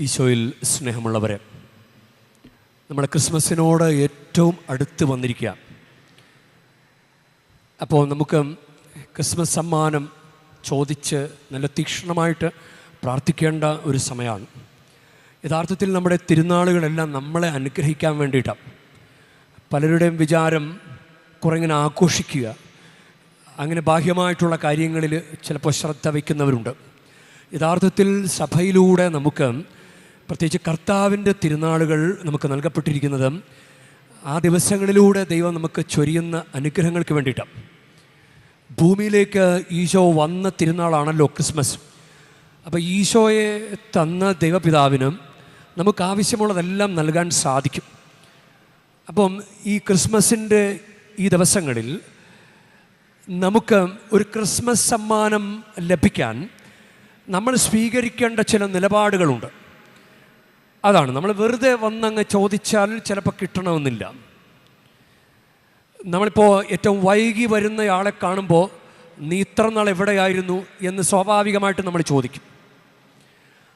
ഈശോയിൽ സ്നേഹമുള്ളവരെ നമ്മുടെ ക്രിസ്മസിനോട് ഏറ്റവും അടുത്ത് വന്നിരിക്കുക. അപ്പോൾ നമുക്ക് ക്രിസ്മസ് സമ്മാനം ചോദിച്ച് നല്ല തീക്ഷ്ണമായിട്ട് പ്രാർത്ഥിക്കേണ്ട ഒരു സമയമാണ്. യഥാർത്ഥത്തിൽ നമ്മുടെ തിരുനാളുകളെല്ലാം നമ്മളെ അനുഗ്രഹിക്കാൻ വേണ്ടിയിട്ടാണ്. പലരുടെയും വിചാരം കുറേ ഇങ്ങനെ ആഘോഷിക്കുക. അങ്ങനെ ബാഹ്യമായിട്ടുള്ള കാര്യങ്ങളിൽ ചിലപ്പോൾ ശ്രദ്ധ വയ്ക്കുന്നവരുണ്ട്. യഥാർത്ഥത്തിൽ സഭയിലൂടെ നമുക്ക് പ്രത്യേകിച്ച് കർത്താവിന്റെ തിരുനാളുകൾ നമുക്ക് നൽകപ്പെട്ടിരിക്കുന്നത് ആ ദിവസങ്ങളിലൂടെ ദൈവം നമുക്ക് ചൊരിയുന്ന അനുഗ്രഹങ്ങൾക്ക് വേണ്ടിയിട്ടാണ്. ഭൂമിയിലേക്ക് ഈശോ വന്ന തിരുനാളാണല്ലോ ക്രിസ്മസ്. അപ്പോൾ ഈശോയെ തന്ന ദൈവപിതാവിനും നമുക്ക് ആവശ്യമുള്ളതെല്ലാം നൽകാൻ സാധിക്കും. അപ്പം ഈ ക്രിസ്മസിന്റെ ഈ ദിവസങ്ങളിൽ നമുക്ക് ഒരു ക്രിസ്മസ് സമ്മാനം ലഭിക്കാൻ നമ്മൾ സ്വീകരിക്കേണ്ട ചില നിലപാടുകളുണ്ട്. അതാണ്. നമ്മൾ വെറുതെ വന്നങ്ങ് ചോദിച്ചാൽ ചിലപ്പോൾ കിട്ടണമെന്നില്ല. നമ്മളിപ്പോൾ ഏറ്റവും വൈകി വരുന്നയാളെ കാണുമ്പോൾ നീ ഇത്ര നാൾ എവിടെയായിരുന്നു? എന്ന് സ്വാഭാവികമായിട്ട് നമ്മൾ ചോദിക്കും.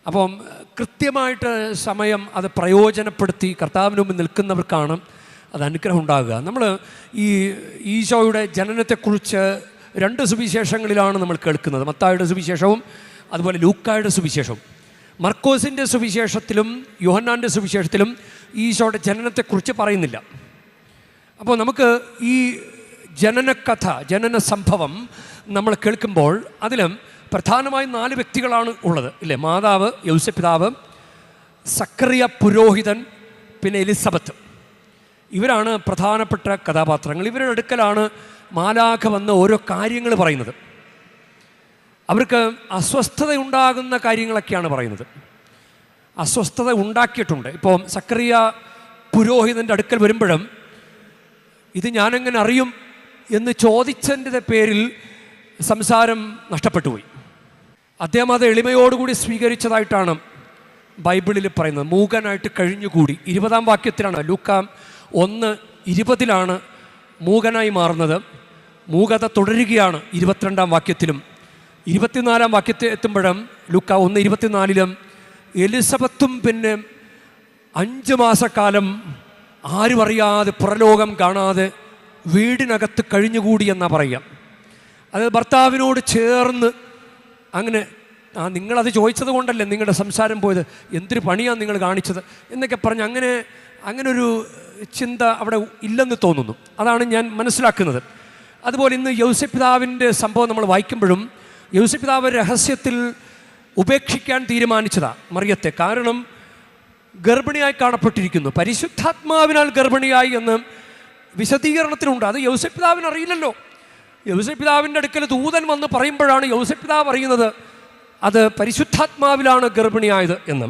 അപ്പം കൃത്യമായിട്ട് സമയം അത് പ്രയോജനപ്പെടുത്തി കർത്താവിന് മുമ്പ് നിൽക്കുന്നവർക്കാണ് അത് അനുഗ്രഹം ഉണ്ടാകുക. നമ്മൾ ഈ ഈശോയുടെ ജനനത്തെക്കുറിച്ച് രണ്ട് സുവിശേഷങ്ങളിലാണ് നമ്മൾ കേൾക്കുന്നത്. മത്തായുടെ സുവിശേഷവും അതുപോലെ ലൂക്കായുടെ സുവിശേഷവും. മർക്കോസിന്റെ സുവിശേഷത്തിലും യോഹന്നാന്റെ സുവിശേഷത്തിലും ഈശോയുടെ ജനനത്തെക്കുറിച്ച് പറയുന്നില്ല. അപ്പോൾ നമുക്ക് ഈ ജനനകഥ ജനന സംഭവം നമ്മൾ കേൾക്കുമ്പോൾ അതിലും പ്രധാനമായും നാല് വ്യക്തികളാണ് ഉള്ളത്. ഇല്ലേ? മാതാവ് യൗസപിതാവ് സക്രിയ പുരോഹിതൻ പിന്നെ എലിസബത്ത്. ഇവരാണ് പ്രധാനപ്പെട്ട കഥാപാത്രങ്ങൾ. ഇവരുടെ അടുക്കലാണ് മാലാഖ വന്ന് ഓരോ കാര്യങ്ങൾ പറയുന്നത്. അവർക്ക് അസ്വസ്ഥത ഉണ്ടാകുന്ന കാര്യങ്ങളൊക്കെയാണ് പറയുന്നത്. അസ്വസ്ഥത ഉണ്ടാക്കിയിട്ടുണ്ട്. ഇപ്പോൾ സക്കറിയ പുരോഹിതന്റെ അടുക്കൽ വരുമ്പോഴും ഇത് ഞാനെങ്ങനെ അറിയും? എന്ന് ചോദിച്ചതിന്റെ പേരിൽ സംസാരം നഷ്ടപ്പെട്ടു പോയി. അദ്ദേഹം അത് എളിമയോടുകൂടി സ്വീകരിച്ചതായിട്ടാണ് ബൈബിളിൽ പറയുന്നത്. മൂകനായിട്ട് കഴിഞ്ഞുകൂടി. ഇരുപതാം വാക്യത്തിലാണ്. ലൂക്കാം ഒന്ന് ഇരുപതിലാണ് മൂകനായി മാറുന്നത്. മൂകത തുടരുകയാണ് ഇരുപത്തിരണ്ടാം വാക്യത്തിലും. ഇരുപത്തിനാലാം വാക്യത്തെ എത്തുമ്പോഴും ലുക്ക ഒന്ന് ഇരുപത്തിനാലിലും എലിസബത്തും പിന്നെ അഞ്ച് മാസക്കാലം ആരും അറിയാതെ പുറലോകം കാണാതെ വീടിനകത്ത് കഴിഞ്ഞുകൂടി എന്നാ പറയാം അത് ഭർത്താവിനോട് ചേർന്ന് അങ്ങനെ ആ നിങ്ങളത് ചോദിച്ചത് കൊണ്ടല്ലേ നിങ്ങളുടെ സംസാരം പോയത്? എന്തൊരു പണിയാണ് നിങ്ങൾ കാണിച്ചത്? എന്നൊക്കെ പറഞ്ഞ് അങ്ങനെ അങ്ങനൊരു ചിന്ത അവിടെ ഇല്ലെന്ന് തോന്നുന്നു. അതാണ് ഞാൻ മനസ്സിലാക്കുന്നത്. അതുപോലെ ഇന്ന് യൗസപിതാവിന്റെ സംഭവം നമ്മൾ വായിക്കുമ്പോഴും യൗസപിതാവ് രഹസ്യത്തിൽ ഉപേക്ഷിക്കാൻ തീരുമാനിച്ചതാണ് മറിയത്തെ. കാരണം ഗർഭിണിയായി കാണപ്പെട്ടിരിക്കുന്നു. പരിശുദ്ധാത്മാവിനാൽ ഗർഭിണിയായി എന്ന് വിശദീകരണത്തിലുണ്ട്. അത് യൗസപിതാവിന് അറിയില്ലല്ലോ. യൗസപിതാവിന്റെ അടുക്കൽ ദൂതൻ വന്ന് പറയുമ്പോഴാണ് യൗസപിതാവ് അറിയുന്നത് അത് പരിശുദ്ധാത്മാവിലാണ് ഗർഭിണിയായത് എന്ന്.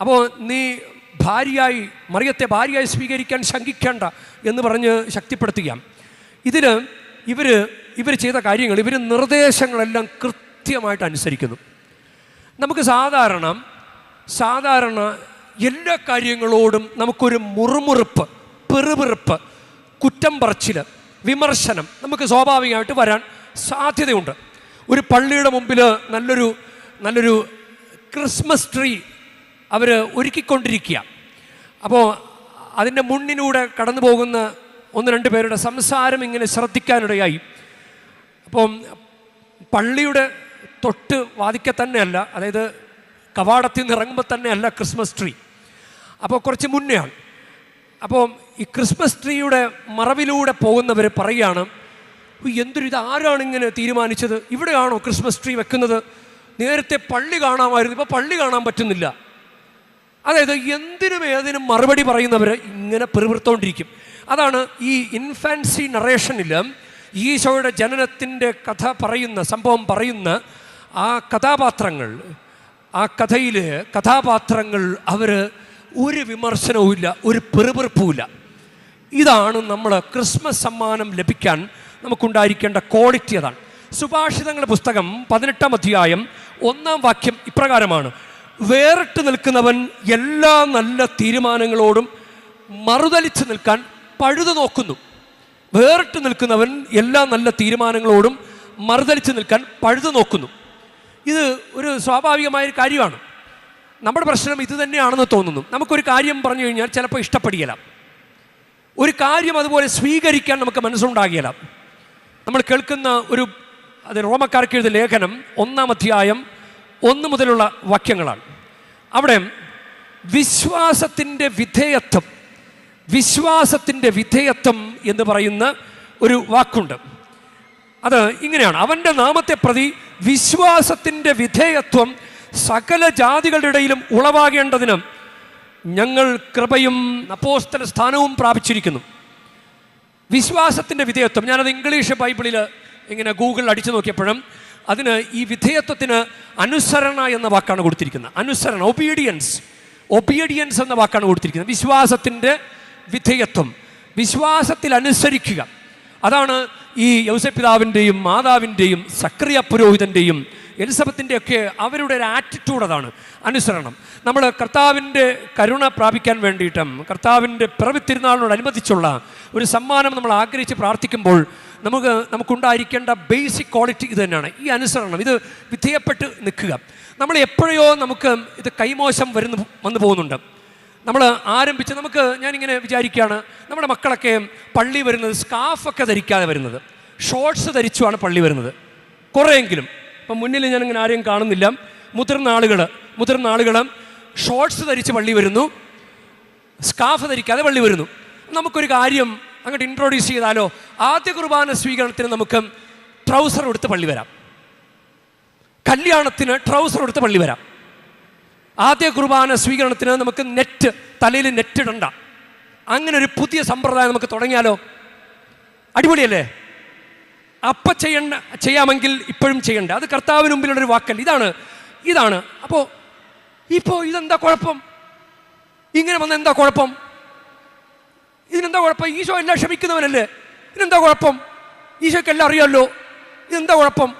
അപ്പോൾ നീ ഭാര്യയായി മറിയത്തെ ഭാര്യയായി സ്വീകരിക്കാൻ ശങ്കിക്കേണ്ട എന്ന് പറഞ്ഞ് ശക്തിപ്പെടുത്തുകയാണ്. ഇതിന് ഇവർ ഇവർ ചെയ്ത കാര്യങ്ങൾ ഇവർ നിർദ്ദേശങ്ങളെല്ലാം കൃത്യമായിട്ട് അനുസരിക്കുന്നു. നമുക്ക് സാധാരണ സാധാരണ എല്ലാ കാര്യങ്ങളോടും നമുക്കൊരു മുറുമുറുപ്പ് പെറുപിറുപ്പ് കുറ്റം പറച്ചിൽ വിമർശനം നമുക്ക് സ്വാഭാവികമായിട്ട് വരാൻ സാധ്യതയുണ്ട്. ഒരു പള്ളിയുടെ മുമ്പിൽ നല്ലൊരു നല്ലൊരു ക്രിസ്മസ് ട്രീ അവർ ഒരുക്കിക്കൊണ്ടിരിക്കുക. അപ്പോൾ അതിന്റെ മുന്നിലൂടെ കടന്നു പോകുന്ന ഒന്ന് രണ്ട് പേരുടെ സംസാരം ഇങ്ങനെ ശ്രദ്ധിക്കാനിടയായി. അപ്പം പള്ളിയുടെ തൊട്ട് വാതിക്കെ തന്നെയല്ല അതായത് കവാടത്തിൽ നിന്ന് ഇറങ്ങുമ്പോൾ തന്നെയല്ല ക്രിസ്മസ് ട്രീ. അപ്പോൾ കുറച്ച് മുന്നെയാണ്. അപ്പോൾ ഈ ക്രിസ്മസ് ട്രീയുടെ മറവിലൂടെ പോകുന്നവർ പറയുകയാണ് എന്തൊരു ഇത്? ആരാണ് ഇങ്ങനെ തീരുമാനിച്ചത്? ഇവിടെയാണോ ക്രിസ്മസ് ട്രീ വെക്കുന്നത്? നേരത്തെ പള്ളി കാണാമായിരുന്നു ഇപ്പോൾ പള്ളി കാണാൻ പറ്റുന്നില്ല. അതായത് എന്തിനും ഏതിനും മറുപടി പറയുന്നവർ ഇങ്ങനെ പെരുവിർത്തോണ്ടിരിക്കും അതാണ് ഈ ഇൻഫാൻസി നറേഷനിൽ ഈശോയുടെ ജനനത്തിന്റെ കഥ പറയുന്ന സംഭവം പറയുന്ന ആ കഥാപാത്രങ്ങൾ ആ കഥയിൽ കഥാപാത്രങ്ങൾ അവർ ഒരു വിമർശനവുമില്ല ഒരു പെറുപെറുപ്പുമില്ല ഇതാണ് നമ്മൾ ക്രിസ്മസ് സമ്മാനം ലഭിക്കാൻ നമുക്കുണ്ടായിരിക്കേണ്ട ക്വാളിറ്റി അതാണ്. സുഭാഷിതങ്ങളുടെ പുസ്തകം പതിനെട്ടാം അധ്യായം ഒന്നാം വാക്യം ഇപ്രകാരമാണ്. വേറിട്ട് നിൽക്കുന്നവൻ എല്ലാ നല്ല തീരുമാനങ്ങളോടും മറുതലിച്ച് നിൽക്കാൻ പഴുതു നോക്കുന്നു. വേറിട്ട് നിൽക്കുന്നവൻ എല്ലാ നല്ല തീരുമാനങ്ങളോടും മറുതലിച്ച് നിൽക്കാൻ പഴുതു നോക്കുന്നു. ഇത് ഒരു സ്വാഭാവികമായൊരു കാര്യമാണ്. നമ്മുടെ പ്രശ്നം ഇത് തന്നെയാണെന്ന് തോന്നുന്നു. നമുക്കൊരു കാര്യം പറഞ്ഞു കഴിഞ്ഞാൽ ചിലപ്പോൾ ഇഷ്ടപ്പെടുകയില്ല ഒരു കാര്യം അതുപോലെ സ്വീകരിക്കാൻ നമുക്ക് മനസ്സുണ്ടാകില്ല നമ്മൾ കേൾക്കുന്ന ഒരു അത് റോമക്കാർക്ക് എഴുതിയ ലേഖനം ഒന്നാം അധ്യായം ഒന്ന് മുതലുള്ള വാക്യങ്ങളാണ്. അവിടെ വിശ്വാസത്തിന്റെ വിധേയത്വം വിശ്വാസത്തിന്റെ വിധേയത്വം എന്ന് പറയുന്ന ഒരു വാക്കുണ്ട്. അത് ഇങ്ങനെയാണ്. അവന്റെ നാമത്തെ പ്രതി വിശ്വാസത്തിന്റെ വിധേയത്വം സകല ജാതികളുടെ ഇടയിലും ഉളവാകേണ്ടതിന് ഞങ്ങൾ കൃപയും അപ്പോസ്തല സ്ഥാനവും പ്രാപിച്ചിരിക്കുന്നു. വിശ്വാസത്തിന്റെ വിധേയത്വം. ഞാനത് ഇംഗ്ലീഷ് ബൈബിളിൽ ഇങ്ങനെ ഗൂഗിളിൽ അടിച്ചു നോക്കിയപ്പോഴും അതിന് ഈ വിധേയത്വത്തിന് അനുസരണ എന്ന വാക്കാണ് കൊടുത്തിരിക്കുന്നത്. അനുസരണ ഒബീഡിയൻസ് ഒബീഡിയൻസ് എന്ന വാക്കാണ് കൊടുത്തിരിക്കുന്നത്. വിശ്വാസത്തിന്റെ വിധേയത്വം വിശ്വാസത്തിൽ അനുസരിക്കുക അതാണ് ഈ യൗസപിതാവിന്റെയും മാതാവിന്റെയും സക്രിയ പുരോഹിതന്റെയും എലിസബത്തിന്റെ ഒക്കെ അവരുടെ ഒരു ആറ്റിറ്റ്യൂഡ് അതാണ് അനുസരണം. നമ്മൾ കർത്താവിന്റെ കരുണ പ്രാപിക്കാൻ വേണ്ടിയിട്ടും കർത്താവിന്റെ പിറവി തിരുനാളിനോടനുബന്ധിച്ചുള്ള ഒരു സമ്മാനം നമ്മൾ ആഗ്രഹിച്ച് പ്രാർത്ഥിക്കുമ്പോൾ നമുക്ക് നമുക്കുണ്ടായിരിക്കേണ്ട ബേസിക് ക്വാളിറ്റി ഇത് തന്നെയാണ് ഈ അനുസരണം. ഇത് വിധേയപ്പെട്ട് നിൽക്കുക. നമ്മൾ എപ്പോഴയോ നമുക്ക് ഇത് കൈമോശം വരുന്നു വന്നു പോകുന്നുണ്ട്. നമ്മൾ ആരംഭിച്ച് നമുക്ക് ഞാനിങ്ങനെ വിചാരിക്കുകയാണ് നമ്മുടെ മക്കളൊക്കെ പള്ളി വരുന്നത് സ്കാഫൊക്കെ ധരിക്കാതെ വരുന്നത്. ഷോർട്സ് ധരിച്ചുമാണ് പള്ളി വരുന്നത്. കുറേയെങ്കിലും. ഇപ്പം മുന്നിൽ ഞാനിങ്ങനെ ആരെയും കാണുന്നില്ല. മുതിർന്ന ആളുകൾ മുതിർന്ന ആളുകൾ ഷോർട്സ് ധരിച്ച് പള്ളി വരുന്നു. സ്കാഫ് ധരിക്കാതെ പള്ളി വരുന്നു. നമുക്കൊരു കാര്യം അങ്ങോട്ട് ഇൻട്രൊഡ്യൂസ് ചെയ്താലോ? ആദ്യ കുർബാന സ്വീകരണത്തിന് നമുക്ക് ട്രൗസർ എടുത്ത് പള്ളി വരാം. കല്യാണത്തിന് ട്രൗസർ എടുത്ത് പള്ളി വരാം. ആദ്യ കുർബാന സ്വീകരണത്തിന് നമുക്ക് നെറ്റ് തലയിൽ നെറ്റ് ഇടണ്ട. അങ്ങനെ ഒരു പുതിയ സമ്പ്രദായം നമുക്ക് തുടങ്ങിയാലോ? അടിപൊളിയല്ലേ? അപ്പ ചെയ്യണ്ട ചെയ്യാമെങ്കിൽ ഇപ്പോഴും ചെയ്യണ്ട. അത് കർത്താവിന് മുമ്പിലുള്ളൊരു വാക്കല്ല. ഇതാണ് ഇതാണ്. അപ്പോൾ ഇപ്പോൾ ഇതെന്താ കുഴപ്പം? ഇങ്ങനെ വന്ന എന്താ കുഴപ്പം? ഇതിനെന്താ കുഴപ്പം? ഈശോ എല്ലാം ക്ഷമിക്കുന്നവനല്ലേ? ഇതിനെന്താ കുഴപ്പം? ഈശോയ്ക്ക് എല്ലാം അറിയാമല്ലോ ഇതെന്താ കുഴപ്പം?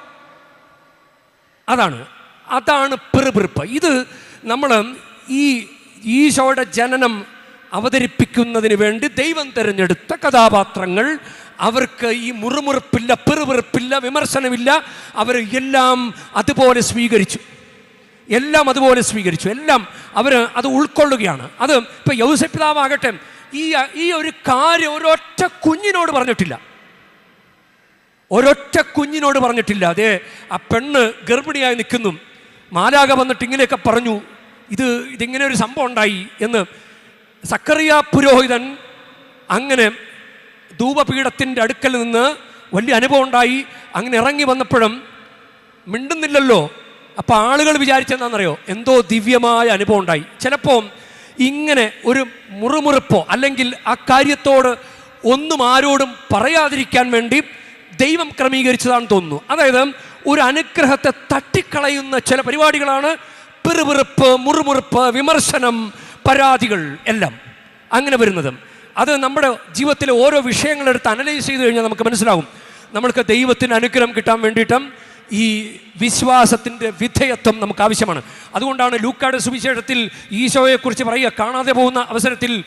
അതാണ് അതാണ് പെറുപെറുപ്പ്. ഇത് നമ്മൾ ഈ ഈശോയുടെ ജനനം അവതരിപ്പിക്കുന്നതിന് വേണ്ടി ദൈവം തിരഞ്ഞെടുത്ത കഥാപാത്രങ്ങൾ. അവർക്ക് ഈ മുറുമുറുപ്പില്ല പെറുപെറുപ്പില്ല വിമർശനമില്ല. അവർ എല്ലാം അതുപോലെ സ്വീകരിച്ചു. എല്ലാം അതുപോലെ സ്വീകരിച്ചു. എല്ലാം അവർ അത് ഉൾക്കൊള്ളുകയാണ്. അത് ഇപ്പം യൗസപിതാവാകട്ടെ ഈ ഈ ഒരു കാര്യം ഒരൊറ്റ കുഞ്ഞിനോട് പറഞ്ഞിട്ടില്ല. ഒരൊറ്റ കുഞ്ഞിനോട് പറഞ്ഞിട്ടില്ല. അതെ ആ പെണ്ണ് ഗർഭിണിയായി നിൽക്കുന്നു. മാലാക വന്നിട്ട് ഇങ്ങനെയൊക്കെ പറഞ്ഞു. ഇത് ഇതിങ്ങനെ ഒരു സംഭവം ഉണ്ടായി എന്ന് സക്കറിയ പുരോഹിതൻ അങ്ങനെ ധൂപപീഠത്തിന്റെ അടുക്കൽ നിന്ന് വലിയ അനുഭവം ഉണ്ടായി. അങ്ങനെ ഇറങ്ങി വന്നപ്പോഴും മിണ്ടുന്നില്ലല്ലോ. അപ്പോൾ ആളുകൾ വിചാരിച്ചെന്താണെന്നറിയോ എന്തോ ദിവ്യമായ അനുഭവം ഉണ്ടായി. ചിലപ്പോൾ ഇങ്ങനെ ഒരു മുറുമുറുപ്പോ അല്ലെങ്കിൽ ആ കാര്യത്തോട് ഒന്നും ആരോടും പറയാതിരിക്കാൻ വേണ്ടി ദൈവം ക്രമീകരിച്ചതാണെന്ന് തോന്നുന്നു. അതായത് ഒരു അനുഗ്രഹത്തെ തട്ടിക്കളയുന്ന ചില പരിപാടികളാണ് പിറുപിറുപ്പ് മുറുമുറുപ്പ് വിമർശനം പരാതികൾ എല്ലാം അങ്ങനെ വരുന്നത്. അത് നമ്മുടെ ജീവിതത്തിലെ ഓരോ വിഷയങ്ങളെടുത്ത് അനലൈസ് ചെയ്ത് കഴിഞ്ഞാൽ നമുക്ക് മനസ്സിലാവും. നമ്മൾക്ക് ദൈവത്തിന് അനുഗ്രഹം കിട്ടാൻ വേണ്ടിയിട്ടും ഈ വിശ്വാസത്തിന്റെ വിധേയത്വം നമുക്ക് ആവശ്യമാണ്. അതുകൊണ്ടാണ് ലൂക്കാട് സുവിശേഷത്തിൽ ഈശോയെക്കുറിച്ച് പറയുക കാണാതെ പോകുന്ന അവസരത്തിൽ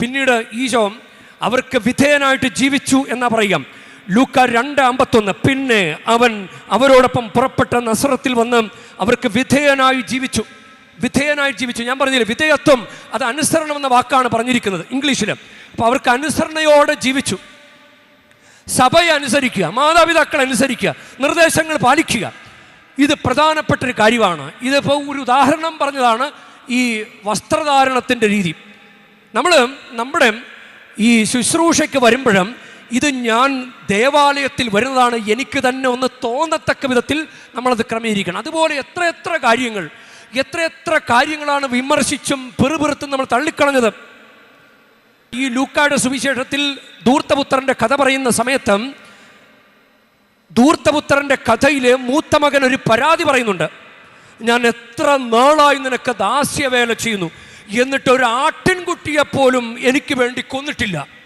പിന്നീട് ഈശോ അവർക്ക് വിധേയനായിട്ട് ജീവിച്ചു എന്നാ പറയുക. ലൂക്ക രണ്ട് അമ്പത്തൊന്ന്. പിന്നെ അവൻ അവരോടൊപ്പം പുറപ്പെട്ട നസ്രത്തിൽ വന്ന് അവർക്ക് വിധേയനായി ജീവിച്ചു. വിധേയനായി ജീവിച്ചു. ഞാൻ പറഞ്ഞില്ല വിധേയത്വം അത് അനുസരണം എന്ന വാക്കാണ് പറഞ്ഞിരിക്കുന്നത് ഇംഗ്ലീഷിൽ അപ്പോൾ അവർക്ക് അനുസരണയോടെ ജീവിച്ചു. സഭയെ അനുസരിക്കുക മാതാപിതാക്കളെ അനുസരിക്കുക നിർദ്ദേശങ്ങൾ പാലിക്കുക. ഇത് പ്രധാനപ്പെട്ടൊരു കാര്യമാണ്. ഇതിപ്പോൾ ഒരു ഉദാഹരണം പറഞ്ഞതാണ് ഈ വസ്ത്രധാരണത്തിന്റെ രീതി. നമ്മൾ നമ്മുടെ ഈ ശുശ്രൂഷയ്ക്ക് വരുമ്പോഴും ഇത് ഞാൻ ദേവാലയത്തിൽ വരുന്നതാണ് എനിക്ക് തന്നെ ഒന്ന് തോന്നത്തക്ക വിധത്തിൽ നമ്മളത് ക്രമീകരിക്കണം. അതുപോലെ എത്ര എത്ര കാര്യങ്ങൾ എത്ര എത്ര കാര്യങ്ങളാണ് വിമർശിച്ചും പെറുപെറുത്തും നമ്മൾ തള്ളിക്കളഞ്ഞത്. ഈ ലൂക്കായുടെ സുവിശേഷത്തിൽ ധൂർത്തപുത്രന്റെ കഥ പറയുന്ന സമയത്ത് ധൂർത്തപുത്രന്റെ കഥയിൽ മൂത്ത മകൻ ഒരു പരാതി പറയുന്നുണ്ട്. ഞാൻ എത്ര നാളായി നിനക്ക് ദാസ്യവേല ചെയ്യുന്നു. എന്നിട്ട് ഒരു ആട്ടിൻകുട്ടിയെ പോലും എനിക്ക് വേണ്ടി കൊന്നിട്ടില്ല.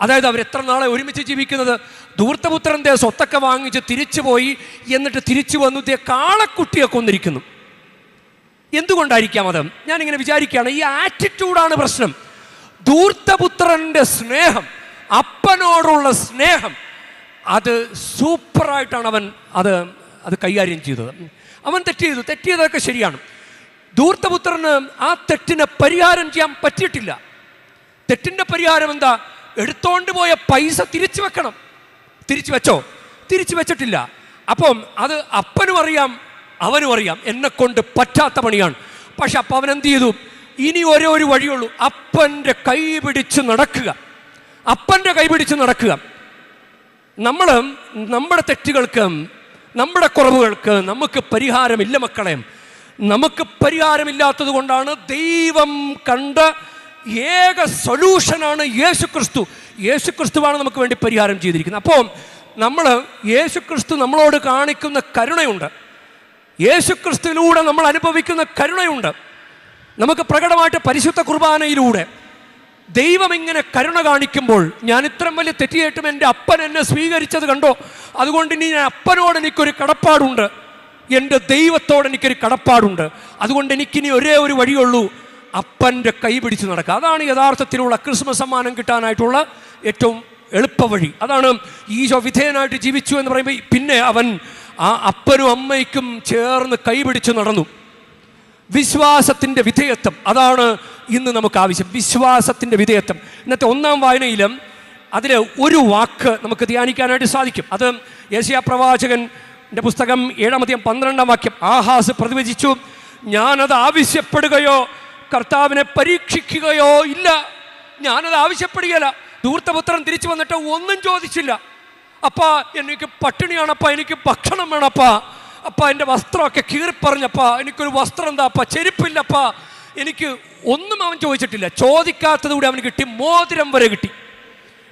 അതായത് അവർ എത്ര നാളെ ഒരുമിച്ച് ജീവിക്കുന്നത്? ധൂർത്തപുത്രന്റെ സ്വത്തൊക്കെ വാങ്ങിച്ച് തിരിച്ചു പോയി എന്നിട്ട് തിരിച്ചു വന്നു ദേ കാളക്കുട്ടിയെ കൊന്നിരിക്കുന്നു. എന്തുകൊണ്ടായിരിക്കാം അത്? ഞാനിങ്ങനെ വിചാരിക്കുകയാണ് ഈ ആറ്റിറ്റ്യൂഡാണ് പ്രശ്നം. ധൂർത്തപുത്രന്റെ സ്നേഹം അപ്പനോടുള്ള സ്നേഹം അത് സൂപ്പറായിട്ടാണ് അവൻ അത് അത് കൈകാര്യം ചെയ്തത്. അവൻ തെറ്റ് ചെയ്തു. തെറ്റ് ചെയ്തതൊക്കെ ശരിയാണ്. ധൂർത്തപുത്രന് ആ തെറ്റിനെ പരിഹാരം ചെയ്യാൻ പറ്റിയിട്ടില്ല. തെറ്റിന്റെ പരിഹാരം എന്താ? എടുത്തോണ്ട് പോയ പൈസ തിരിച്ചു വെക്കണം. തിരിച്ചു വെച്ചോ? തിരിച്ചു വെച്ചിട്ടില്ല. അപ്പം അത് അപ്പനും അറിയാം അവനും അറിയാം. എന്നെ കൊണ്ട് പറ്റാത്ത പണിയാണ്. പക്ഷെ അപ്പം അവൻ എന്ത് ചെയ്തു? ഇനി ഒരേ ഒരു വഴിയുള്ളൂ. അപ്പന്റെ കൈ പിടിച്ച് നടക്കുക. അപ്പന്റെ കൈ പിടിച്ച് നടക്കുക. നമ്മൾ നമ്മുടെ തെറ്റുകൾക്ക് നമ്മുടെ കുറവുകൾക്ക് നമുക്ക് പരിഹാരമില്ല മക്കളെ. നമുക്ക് പരിഹാരമില്ലാത്തത് കൊണ്ടാണ് ദൈവം കണ്ട ഏക സൊല്യൂഷനാണ് യേശു ക്രിസ്തു യേശു ക്രിസ്തുവാണ് നമുക്ക് വേണ്ടി പരിഹാരം ചെയ്തിരിക്കുന്നത്. അപ്പോൾ നമ്മൾ യേശു ക്രിസ്തു നമ്മളോട് കാണിക്കുന്ന കരുണയുണ്ട്. യേശു ക്രിസ്തുവിലൂടെ നമ്മൾ അനുഭവിക്കുന്ന കരുണയുണ്ട്. നമുക്ക് പ്രകടമായിട്ട് പരിശുദ്ധ കുർബാനയിലൂടെ ദൈവം ഇങ്ങനെ കരുണ കാണിക്കുമ്പോൾ ഞാൻ ഇത്രയും വലിയ തെറ്റിയേറ്റും എന്റെ അപ്പൻ എന്നെ സ്വീകരിച്ചത് കണ്ടോ? അതുകൊണ്ട് ഇനി ഞാൻ അപ്പനോട് എനിക്കൊരു കടപ്പാടുണ്ട്. എന്റെ ദൈവത്തോട് എനിക്കൊരു കടപ്പാടുണ്ട്. അതുകൊണ്ട് എനിക്കിനി ഒരേ ഒരു വഴിയുള്ളൂ. അപ്പന്റെ കൈ പിടിച്ച് നടക്കുക. അതാണ് യഥാർത്ഥത്തിലുള്ള ക്രിസ്മസ് സമ്മാനം കിട്ടാനായിട്ടുള്ള ഏറ്റവും എളുപ്പവഴി അതാണ് ഈശോ വിധേയനായിട്ട് ജീവിച്ചു എന്ന് പറയുമ്പോൾ പിന്നെ അവൻ ആ അപ്പനും അമ്മയ്ക്കും ചേർന്ന് കൈ പിടിച്ച് നടന്നു. വിശ്വാസത്തിന്റെ വിധേയത്വം. അതാണ് ഇന്ന് നമുക്ക് ആവശ്യം. വിശ്വാസത്തിന്റെ വിധേയത്വം. ഇന്നത്തെ ഒന്നാം വായനയിലും അതിൽ ഒരു വാക്ക് നമുക്ക് ധ്യാനിക്കാനായിട്ട് സാധിക്കും. അത് യേശയ പ്രവാചകന്റെ പുസ്തകം ഏഴാമധ്യം പന്ത്രണ്ടാം വാക്യം. ആഹാസ് പ്രതിവചിച്ചു ഞാനത് ആവശ്യപ്പെടുകയോ കർത്താവിനെ പരീക്ഷിക്കുകയോ ഇല്ല. ഞാനത് ആവശ്യപ്പെടുകയില്ല. ദൂർത്തപുത്രൻ തിരിച്ചു വന്നിട്ട് ഒന്നും ചോദിച്ചില്ല. അപ്പാ എനിക്ക് പട്ടിണിയാണപ്പാ എനിക്ക് ഭക്ഷണം വേണപ്പാ. അപ്പ എന്റെ വസ്ത്രമൊക്കെ കീറിപ്പറഞ്ഞപ്പാ. എനിക്കൊരു വസ്ത്രം എന്താ അപ്പ? ചെരുപ്പില്ലപ്പാ. എനിക്ക് ഒന്നും അവൻ ചോദിച്ചിട്ടില്ല. ചോദിക്കാത്തത് കൂടി അവന് കിട്ടി. മോതിരം വരെ കിട്ടി.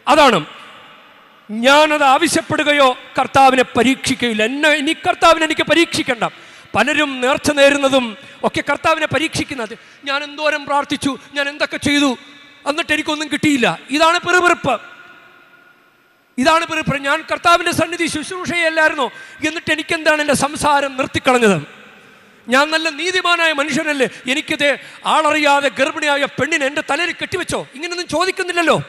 അതാണ്. ഞാനത് ആവശ്യപ്പെടുകയോ കർത്താവിനെ പരീക്ഷിക്കുകയില്ല. എന്നെ ഇനി കർത്താവിനെ എനിക്ക് പരീക്ഷിക്കണ്ട. പലരും നേർച്ച നേരുന്നതും ഒക്കെ കർത്താവിനെ പരീക്ഷിക്കുന്നത്. ഞാൻ എന്തോരം പ്രാർത്ഥിച്ചു ഞാൻ എന്തൊക്കെ ചെയ്തു എന്നിട്ട് എനിക്കൊന്നും കിട്ടിയില്ല. ഇതാണ് പെറുപെറുപ്പ്. ഇതാണ് പെറുപ്പ് ഞാൻ കർത്താവിന്റെ സന്നിധി ശുശ്രൂഷയല്ലായിരുന്നോ? എന്നിട്ട് എനിക്കെന്താണ് എന്റെ സംസാരം നിർത്തിക്കളഞ്ഞത്? ഞാൻ നല്ല നീതിമാനായ മനുഷ്യനല്ലേ? എനിക്കിത് ആളറിയാതെ ഗർഭിണിയായ പെണ്ണിനെ എന്റെ തലയിൽ കെട്ടിവെച്ചോ? ഇങ്ങനെയൊന്നും ചോദിക്കുന്നില്ലല്ലോ.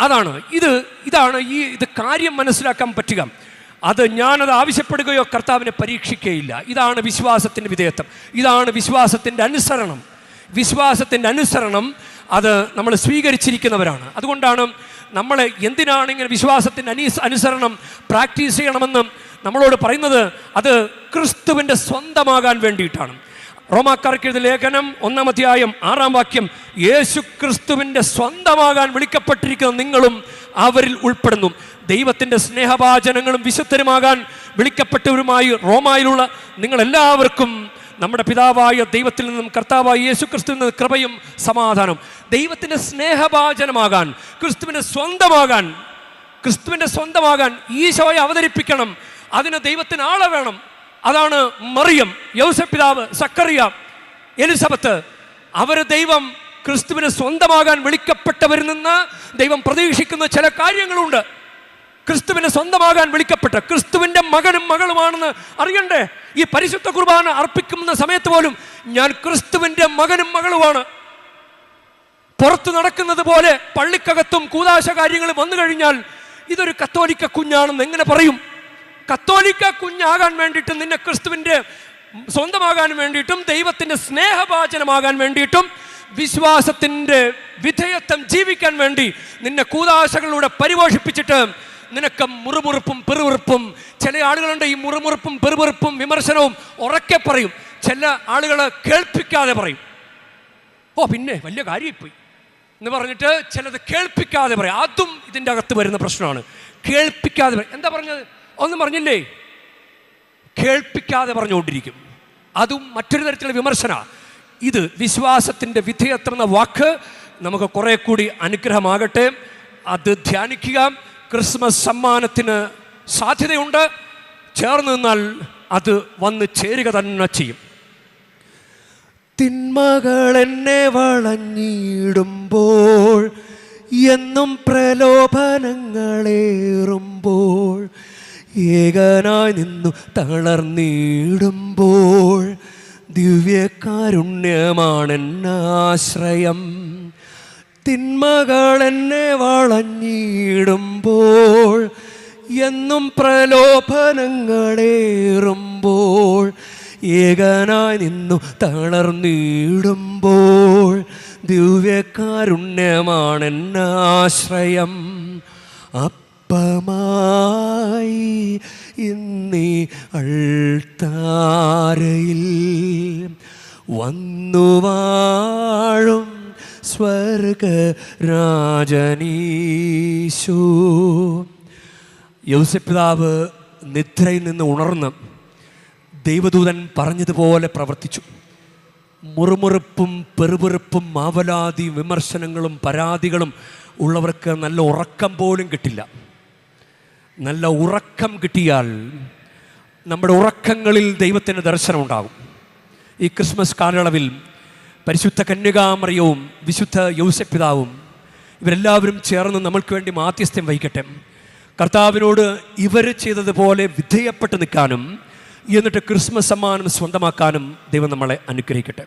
അതാണ്. ഇത് ഇതാണ് ഈ ഇത് കാര്യം മനസ്സിലാക്കാൻ പറ്റുക. അത് ഞാനത് ആവശ്യപ്പെടുകയോ കർത്താവിനെ പരീക്ഷിക്കുകയില്ല. ഇതാണ് വിശ്വാസത്തിന്റെ വിധേയത്വം. ഇതാണ് വിശ്വാസത്തിന്റെ അനുസരണം. വിശ്വാസത്തിന്റെ അനുസരണം അത് നമ്മൾ സ്വീകരിച്ചിരിക്കുന്നവരാണ്. അതുകൊണ്ടാണ് നമ്മൾ എന്തിനാണ് ഇങ്ങനെ വിശ്വാസത്തിന്റെ അനീസ് അനുസരണം പ്രാക്ടീസ് ചെയ്യണമെന്ന് നമ്മളോട് പറയുന്നത്? അത് ക്രിസ്തുവിന്റെ സ്വന്തമാകാൻ വേണ്ടിയിട്ടാണ്. റോമാക്കാർക്ക് എഴുതിയ ലേഖനം ഒന്നാം അധ്യായം ആറാം വാക്യം യേശു ക്രിസ്തുവിന്റെ സ്വന്തമാകാൻ വിളിക്കപ്പെട്ടിരിക്കുന്ന നിങ്ങളും അവരിൽ ഉൾപ്പെടുന്നു. ദൈവത്തിന്റെ സ്നേഹഭാചനങ്ങളും വിശുദ്ധരുമാകാൻ വിളിക്കപ്പെട്ടവരുമായി റോമായിലുള്ള നിങ്ങളെല്ലാവർക്കും നമ്മുടെ പിതാവായ ദൈവത്തിൽ നിന്നും കർത്താവായ യേശു ക്രിസ്തുവിൽ നിന്ന് കൃപയും സമാധാനം ദൈവത്തിന്റെ സ്നേഹഭാചനമാകാൻ ക്രിസ്തുവിന്റെ സ്വന്തമാകാൻ ക്രിസ്തുവിന്റെ സ്വന്തമാകാൻ ഈശോയെ അവതരിപ്പിക്കണം. അതിന് ദൈവത്തിന് ആളെ വേണം. അതാണ് മറിയം. യൗസ പിതാവ് സക്കറിയ എലിസബത്ത് അവർ ദൈവം ക്രിസ്തുവിന് സ്വന്തമാകാൻ വിളിക്കപ്പെട്ടവരിൽ നിന്ന് ദൈവം പ്രതീക്ഷിക്കുന്ന ചില കാര്യങ്ങളുണ്ട്. ക്രിസ്തുവിനെ സ്വന്തമാകാൻ വിളിക്കപ്പെട്ട ക്രിസ്തുവിന്റെ മകനും മകളുമാണെന്ന് അറിയണ്ടേ? ഈ പരിശുദ്ധ കുർബാന അർപ്പിക്കുന്ന സമയത്ത് പോലും ഞാൻ ക്രിസ്തുവിന്റെ മകനും മകളുമാണ്. പുറത്ത് നടക്കുന്നത് പോലെ പള്ളിക്കകത്തും കൂതാശ കാര്യങ്ങളും വന്നു കഴിഞ്ഞാൽ ഇതൊരു കത്തോലിക്ക കുഞ്ഞാണെന്ന് എങ്ങനെ പറയും? കത്തോലിക്ക കുഞ്ഞാകാൻ വേണ്ടിയിട്ട് നിന്നെ ക്രിസ്തുവിന്റെ സ്വന്തമാകാൻ വേണ്ടിയിട്ടും ദൈവത്തിന്റെ സ്നേഹപാചനമാകാൻ വേണ്ടിയിട്ടും വിശ്വാസത്തിന്റെ വിധേയത്വം ജീവിക്കാൻ വേണ്ടി നിന്നെ കൂതാശകളിലൂടെ പരിപോഷിപ്പിച്ചിട്ട് നിനക്ക് മുറുമുറുപ്പും പെറുപുറുപ്പും ചില ആളുകളുണ്ട് ഈ മുറുമുറുപ്പും പെറുപുറുപ്പും വിമർശനവും ഉറക്കെ പറയും. ചില ആളുകൾ കേൾപ്പിക്കാതെ പറയും. ഓ പിന്നെ വലിയ കാര്യമായിപ്പോയി. എന്ന് പറഞ്ഞിട്ട് ചിലത് കേൾപ്പിക്കാതെ പറയും. അതും ഇതിന്റെ അകത്ത് വരുന്ന പ്രശ്നമാണ്. കേൾപ്പിക്കാതെ പറയും. എന്താ പറഞ്ഞത്? ഒന്നും പറഞ്ഞില്ലേ? കേൾപ്പിക്കാതെ പറഞ്ഞുകൊണ്ടിരിക്കും. അതും മറ്റൊരു തരത്തിലുള്ള വിമർശന. ഇത് വിശ്വാസത്തിന്റെ വിധേയത്രുന്ന വാക്ക് നമുക്ക് കുറെ കൂടി അനുഗ്രഹമാകട്ടെ. അത് ധ്യാനിക്കുക. ക്രിസ്മസ് സമ്മാനത്തിന് സാധ്യതയുണ്ട്. ചേർന്ന് നിന്നാൽ അത് വന്ന് ചേരുക തന്നെ ചെയ്യും. തിന്മകൾ എന്നെ വളഞ്ഞിടുമ്പോൾ എന്നും പ്രലോഭനങ്ങളേറുമ്പോൾ ഏകനായി നിന്നു തളർന്നിടുമ്പോൾ ദിവ്യകാരുണ്യമാണെന്നാശ്രയം. തിന്മകൾ എന്നെ വളഞ്ഞിടുമ്പോൾ എന്നും പ്രലോഭനങ്ങളേറുമ്പോൾ ഏകനായി നിന്നു തളർന്നിടുമ്പോൾ ദിവ്യക്കാരുണ്യമാണെന്നാശ്രയം അപ്പമായി ഇന്നീ അൾത്താരയിൽ വന്നു വാഴും സ്വർഗ രാജനീശു യൗസപിതാവ് നിദ്രയിൽ നിന്ന് ഉണർന്ന് ദൈവദൂതൻ പറഞ്ഞതുപോലെ പ്രവർത്തിച്ചു. മുറുമുറുപ്പും പെറുപെറുപ്പും മാവലാതി വിമർശനങ്ങളും പരാതികളും ഉള്ളവർക്ക് നല്ല ഉറക്കം പോലും കിട്ടില്ല. നല്ല ഉറക്കം കിട്ടിയാൽ നമ്മുടെ ഉറക്കങ്ങളിൽ ദൈവത്തിന്റെ ദർശനം ഉണ്ടാകും ഈ ക്രിസ്മസ് കാലയളവിൽ പരിശുദ്ധ കന്യകാമറിയവും വിശുദ്ധ യൗസപിതാവും ഇവരെല്ലാവരും ചേർന്ന് നമ്മൾക്ക് വേണ്ടി മാധ്യസ്ഥ്യം വഹിക്കട്ടെ. കർത്താവിനോട് ഇവർ ചെയ്തതുപോലെ വിധേയപ്പെട്ട് നിൽക്കാനും എന്നിട്ട് ക്രിസ്മസ് സമ്മാനം സ്വന്തമാക്കാനും ദൈവം നമ്മളെ അനുഗ്രഹിക്കട്ടെ.